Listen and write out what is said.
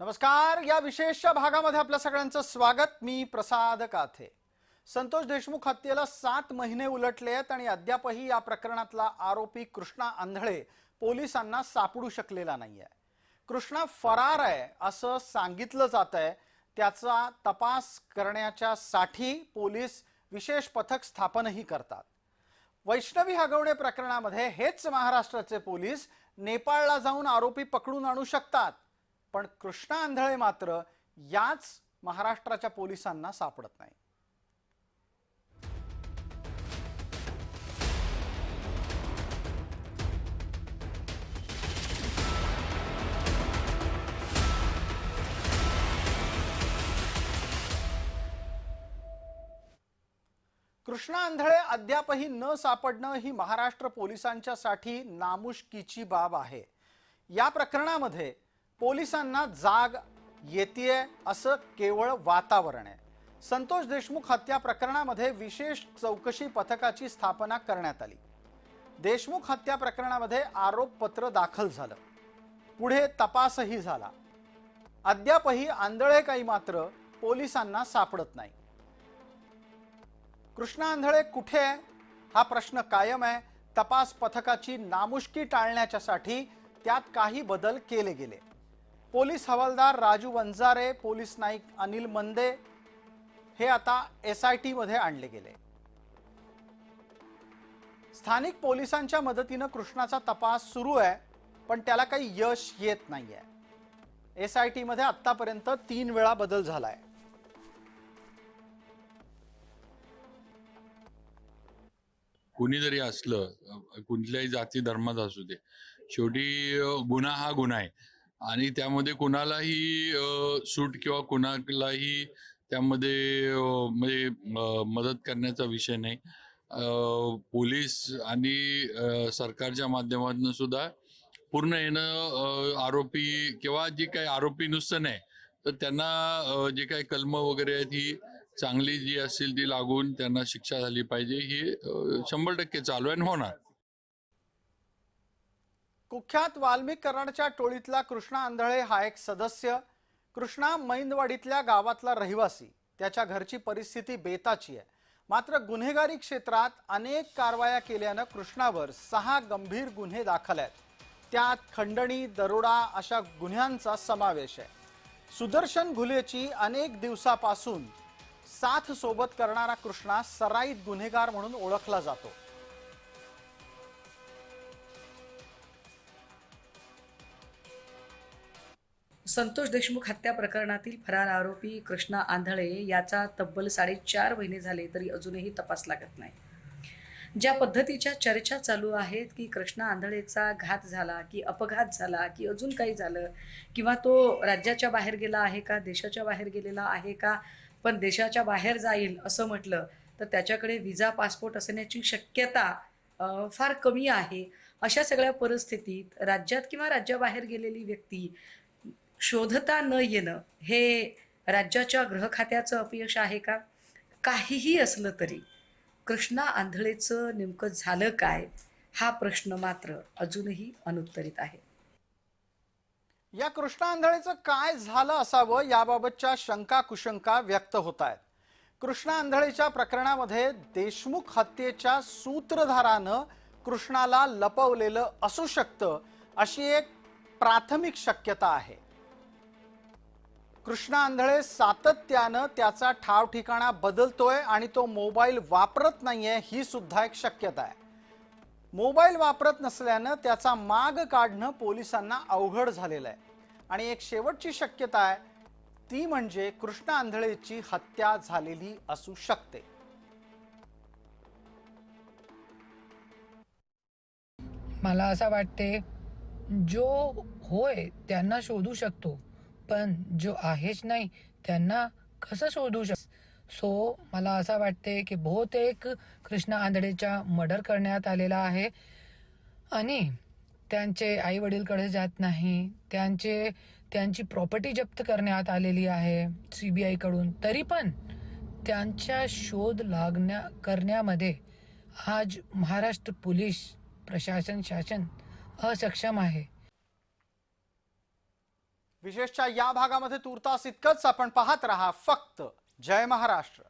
नमस्कार. या विशेष भागामध्ये आपल्या सगळ्यांचं स्वागत. मी प्रसाद काथे. संतोष देशमुख हत्येला सात महिने उलटले आहेत आणि अद्यापही या प्रकरणातला आरोपी कृष्णा आंधळे पोलिसांना सापडू शकलेला नाही आहे कृष्णा फरार आहे असं सांगितलं जात आहे. त्याचा तपास करण्याच्या साठी पोलीस विशेष पथक स्थापनही करतात. वैष्णवी हगवणे प्रकरणामध्ये हेच महाराष्ट्राचे पोलीस नेपाळला जाऊन आरोपी पकडून आणू शकतात. पण कृष्णा आंधळे मात्र याच महाराष्ट्राच्या पोलिसांना सापडत नाही. कृष्णा आंधळे अद्यापही न सापडणं ही महाराष्ट्र पोलिसांच्यासाठी नामुष्कीची बाब आहे. या प्रकरणामध्ये पोलिसांना जाग येते असं केवळ वातावरण आहे. संतोष देशमुख हत्या प्रकरणामध्ये विशेष चौकशी पथकाची स्थापना करण्यात आली. देशमुख हत्या प्रकरणामध्ये आरोपपत्र दाखल झालं. पुढे तपासही झाला. अद्यापही आंधळे काही मात्र पोलिसांना सापडत नाही. कृष्णा आंधळे कुठे आहे? हा प्रश्न कायम आहे. तपास पथकाची नामुष्की टाळण्याच्यासाठी त्यात काही बदल केले गेले. पोलीस हवालदार राजू वंजारे पोलीस नाईक अनिल मंदे हे आता एस आय टीमध्ये आणले गेले. स्थानिक पोलिसांच्या मदतीनं कृष्णाचा तपास सुरू आहे पण त्याला काही यश येत नाहीये. एस आय टीमध्ये आतापर्यंत तीन वेळा बदल झालाय. कुणी जरी असलं कुठल्याही जाती धर्माचा असू दे शेवटी गुन्हा हा गुन्हा आहे. आणि त्यामध्ये कुणालाही सूट किंवा कुणालाही त्यामध्ये म्हणजे मदत करण्याचा विषय नाही. पोलीस आणि सरकारच्या माध्यमातून सुद्धा पूर्ण येणं आरोपी किंवा जे काही आरोपी नुसतं नाही तर त्यांना जे काही कलम वगैरे आहेत ही चांगली जी असतील ती लागून त्यांना शिक्षा झाली पाहिजे. ही शंभर टक्के चालू आहे आणि होणार. कुख्यात वाल्मिक कराडच्या टोळीतला कृष्णा आंधळे हा एक सदस्य. कृष्णा मैंदवाडीतल्या गावातला रहिवासी. त्याच्या घरची परिस्थिती बेताची आहे. मात्र गुन्हेगारी क्षेत्रात अनेक कारवाया केल्यानं कृष्णावर सहा गंभीर गुन्हे दाखल आहेत. त्यात खंडणी दरोडा अशा गुन्ह्यांचा समावेश आहे. सुदर्शन घुलेची अनेक दिवसापासून साथ सोबत करणारा कृष्णा सराईत गुन्हेगार म्हणून ओळखला जातो. संतोष देशमुख हत्या प्रकरणातील फरार आरोपी कृष्णा आंधळे याचा तब्बल साडेचार महिने झाले तरी अजूनही तपास लागत नाही. ज्या पद्धतीच्या चर्चा चालू आहेत की कृष्णा आंधळेचा घात झाला की अपघात झाला की अजून काही झालं किंवा तो राज्याच्या बाहेर गेला आहे का देशाच्या बाहेर गेलेला आहे का पण देशाच्या बाहेर जाईल असं म्हटलं तर त्याच्याकडे विजा पासपोर्ट असण्याची शक्यता फार कमी आहे. अशा सगळ्या परिस्थितीत राज्यात किंवा राज्याबाहेर गेलेली व्यक्ती शोधता न येणं हे राज्याच्या गृहखात्याचं अपयश आहे का? काहीही असलं तरी कृष्णा आंधळेचं नेमकं झालं काय? हा प्रश्न मात्र अजूनही अनुत्तरित आहे. या कृष्णा आंधळेचं काय झालं असावं याबाबतच्या शंका कुशंका व्यक्त होत आहेत. कृष्णा आंधळेच्या प्रकरणामध्ये देशमुख हत्येच्या सूत्रधारानं कृष्णाला लपवलेलं असू शकतं अशी एक प्राथमिक शक्यता आहे. कृष्णा आंधळे सातत्यानं त्याचा ठाव ठिकाणा बदलतोय आणि तो मोबाईल वापरत नाहीये ही सुद्धा एक शक्यता आहे. मोबाईल वापरत नसल्यानं त्याचा माग काढणं पोलिसांना अवघड झालेलं आहे. आणि एक शेवटची शक्यता आहे ती म्हणजे कृष्णा आंधळेची हत्या झालेली असू शकते. मला असं वाटते जो होय त्यांना शोधू शकतो. पण जो आहेच नाही त्यांना कसं शोधू शक? सो मला असं वाटते की बहुतेक कृष्णा आंधळेच्या मर्डर करण्यात आलेला आहे. आणि त्यांचे आई वडीलकडे जात नाही. त्यांचे त्यांची प्रॉपर्टी जप्त करण्यात आलेली आहे सी बी आयकडून. तरी पण त्यांच्या शोध लागण्या करण्यामध्ये आज महाराष्ट्र पोलीस प्रशासन शासन असक्षम आहे. विशेषच्या या भागामध्ये तुर्तास इतकंच आपण पाहत रहा. फक्त जय महाराष्ट्र.